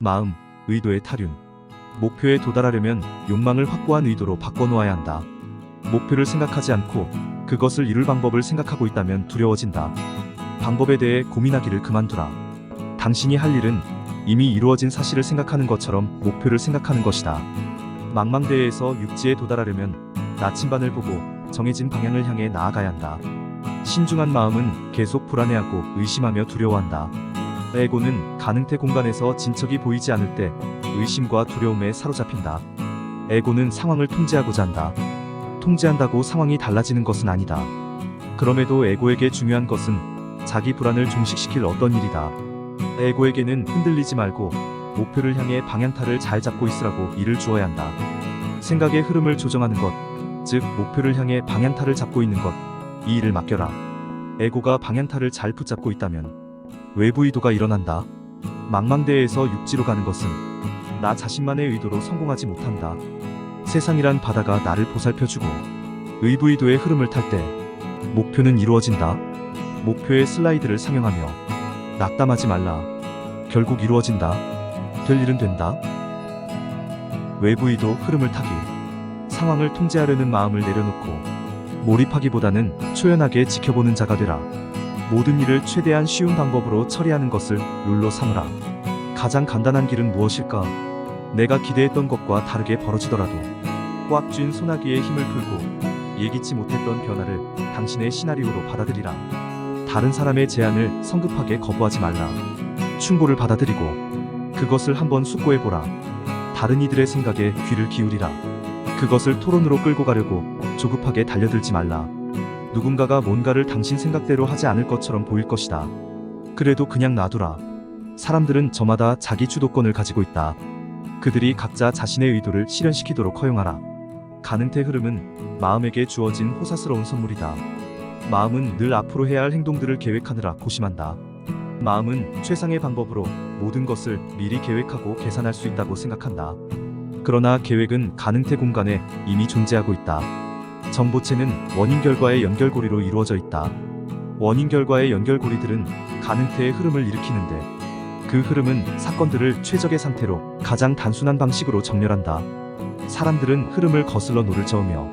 마음, 의도의 탈윤. 목표에 도달하려면 욕망을 확고한 의도로 바꿔놓아야 한다. 목표를 생각하지 않고 그것을 이룰 방법을 생각하고 있다면 두려워진다. 방법에 대해 고민하기를 그만두라. 당신이 할 일은 이미 이루어진 사실을 생각하는 것처럼 목표를 생각하는 것이다. 망망대해에서 육지에 도달하려면 나침반을 보고 정해진 방향을 향해 나아가야 한다. 신중한 마음은 계속 불안해하고 의심하며 두려워한다. 에고는 가능태 공간에서 진척이 보이지 않을 때 의심과 두려움에 사로잡힌다. 에고는 상황을 통제하고자 한다. 통제한다고 상황이 달라지는 것은 아니다. 그럼에도 에고에게 중요한 것은 자기 불안을 종식시킬 어떤 일이다. 에고에게는 흔들리지 말고 목표를 향해 방향타를 잘 잡고 있으라고 일을 주어야 한다. 생각의 흐름을 조정하는 것, 즉 목표를 향해 방향타를 잡고 있는 것, 이 일을 맡겨라. 에고가 방향타를 잘 붙잡고 있다면 외부 의도가 일어난다. 망망대해에서 육지로 가는 것은 나 자신만의 의도로 성공하지 못한다. 세상이란 바다가 나를 보살펴주고 의부 의도의 흐름을 탈 때 목표는 이루어진다. 목표의 슬라이드를 상영하며 낙담하지 말라. 결국 이루어진다. 될 일은 된다. 외부 의도 흐름을 타기. 상황을 통제하려는 마음을 내려놓고 몰입하기보다는 초연하게 지켜보는 자가 되라. 모든 일을 최대한 쉬운 방법으로 처리하는 것을 룰로 삼으라. 가장 간단한 길은 무엇일까? 내가 기대했던 것과 다르게 벌어지더라도 꽉 쥔 소나기에 힘을 풀고 예기치 못했던 변화를 당신의 시나리오로 받아들이라. 다른 사람의 제안을 성급하게 거부하지 말라. 충고를 받아들이고 그것을 한번 숙고해보라. 다른 이들의 생각에 귀를 기울이라. 그것을 토론으로 끌고 가려고 조급하게 달려들지 말라. 누군가가 뭔가를 당신 생각대로 하지 않을 것처럼 보일 것이다. 그래도 그냥 놔두라. 사람들은 저마다 자기 주도권을 가지고 있다. 그들이 각자 자신의 의도를 실현시키도록 허용하라. 가능태 흐름은 마음에게 주어진 호사스러운 선물이다. 마음은 늘 앞으로 해야 할 행동들을 계획하느라 고심한다. 마음은 최상의 방법으로 모든 것을 미리 계획하고 계산할 수 있다고 생각한다. 그러나 계획은 가능태 공간에 이미 존재하고 있다. 정보체는 원인 결과의 연결고리로 이루어져 있다. 원인 결과의 연결고리들은 가능태의 흐름을 일으키는데 그 흐름은 사건들을 최적의 상태로 가장 단순한 방식으로 정렬한다. 사람들은 흐름을 거슬러 노를 저으며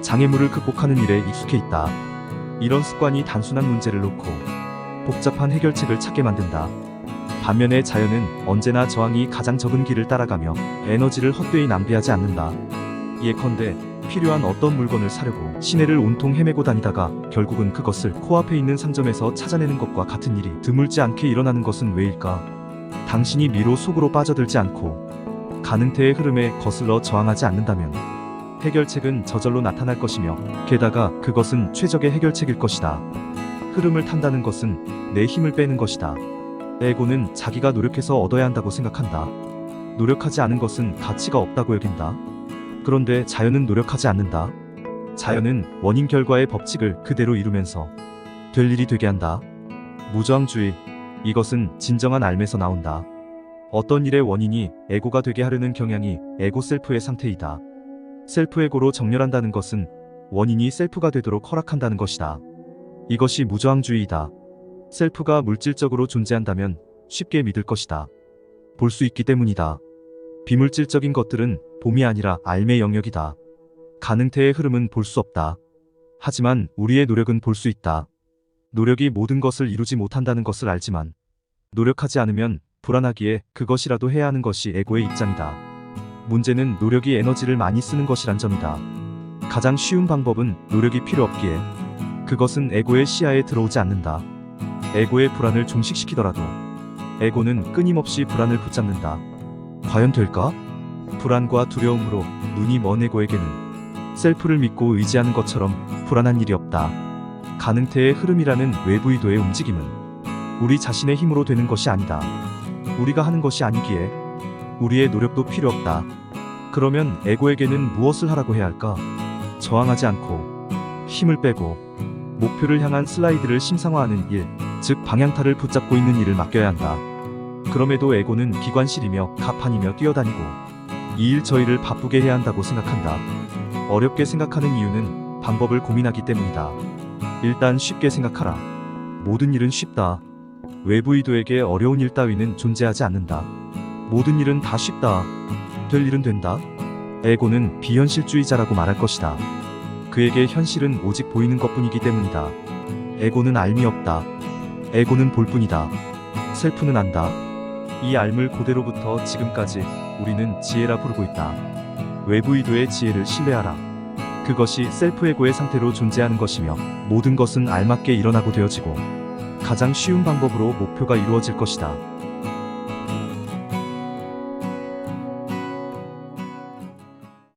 장애물을 극복하는 일에 익숙해 있다. 이런 습관이 단순한 문제를 놓고 복잡한 해결책을 찾게 만든다. 반면에 자연은 언제나 저항이 가장 적은 길을 따라가며 에너지를 헛되이 낭비하지 않는다. 예컨대 필요한 어떤 물건을 사려고 시내를 온통 헤매고 다니다가 결국은 그것을 코앞에 있는 상점에서 찾아내는 것과 같은 일이 드물지 않게 일어나는 것은 왜일까? 당신이 미로 속으로 빠져들지 않고 가능태의 흐름에 거슬러 저항하지 않는다면 해결책은 저절로 나타날 것이며 게다가 그것은 최적의 해결책일 것이다. 흐름을 탄다는 것은 내 힘을 빼는 것이다. 에고는 자기가 노력해서 얻어야 한다고 생각한다. 노력하지 않은 것은 가치가 없다고 여긴다. 그런데 자연은 노력하지 않는다. 자연은 원인 결과의 법칙을 그대로 이루면서 될 일이 되게 한다. 무저항주의. 이것은 진정한 알매서 나온다. 어떤 일의 원인이 에고가 되게 하려는 경향이 에고 셀프의 상태이다. 셀프 에고로 정렬한다는 것은 원인이 셀프가 되도록 허락한다는 것이다. 이것이 무저항주의이다. 셀프가 물질적으로 존재한다면 쉽게 믿을 것이다. 볼 수 있기 때문이다. 비물질적인 것들은 봄이 아니라 알매 영역이다. 가능태의 흐름은 볼 수 없다. 하지만 우리의 노력은 볼 수 있다. 노력이 모든 것을 이루지 못한다는 것을 알지만 노력하지 않으면 불안하기에 그것이라도 해야 하는 것이 에고의 입장이다. 문제는 노력이 에너지를 많이 쓰는 것이란 점이다. 가장 쉬운 방법은 노력이 필요 없기에 그것은 에고의 시야에 들어오지 않는다. 에고의 불안을 종식시키더라도 에고는 끊임없이 불안을 붙잡는다. 과연 될까? 불안과 두려움으로 눈이 먼 에고에게는 셀프를 믿고 의지하는 것처럼 불안한 일이 없다. 가능태의 흐름이라는 외부 의도의 움직임은 우리 자신의 힘으로 되는 것이 아니다. 우리가 하는 것이 아니기에 우리의 노력도 필요 없다. 그러면 에고에게는 무엇을 하라고 해야 할까? 저항하지 않고 힘을 빼고 목표를 향한 슬라이드를 심상화하는 일, 즉 방향타를 붙잡고 있는 일을 맡겨야 한다. 그럼에도 에고는 기관실이며 가판이며 뛰어다니고 이 일저 일을 바쁘게 해야 한다고 생각한다. 어렵게 생각하는 이유는 방법을 고민하기 때문이다. 일단 쉽게 생각하라. 모든 일은 쉽다. 외부 의도에게 어려운 일 따위는 존재하지 않는다. 모든 일은 다 쉽다. 될 일은 된다. 에고는 비현실주의자라고 말할 것이다. 그에게 현실은 오직 보이는 것뿐이기 때문이다. 에고는 알미 없다. 에고는 볼 뿐이다. 셀프는 안다. 이 알물 고대로부터 지금까지 우리는 지혜라 부르고 있다. 외부 이도의 지혜를 신뢰하라. 그것이 셀프 에고의 상태로 존재하는 것이며 모든 것은 알맞게 일어나고 되어지고 가장 쉬운 방법으로 목표가 이루어질 것이다.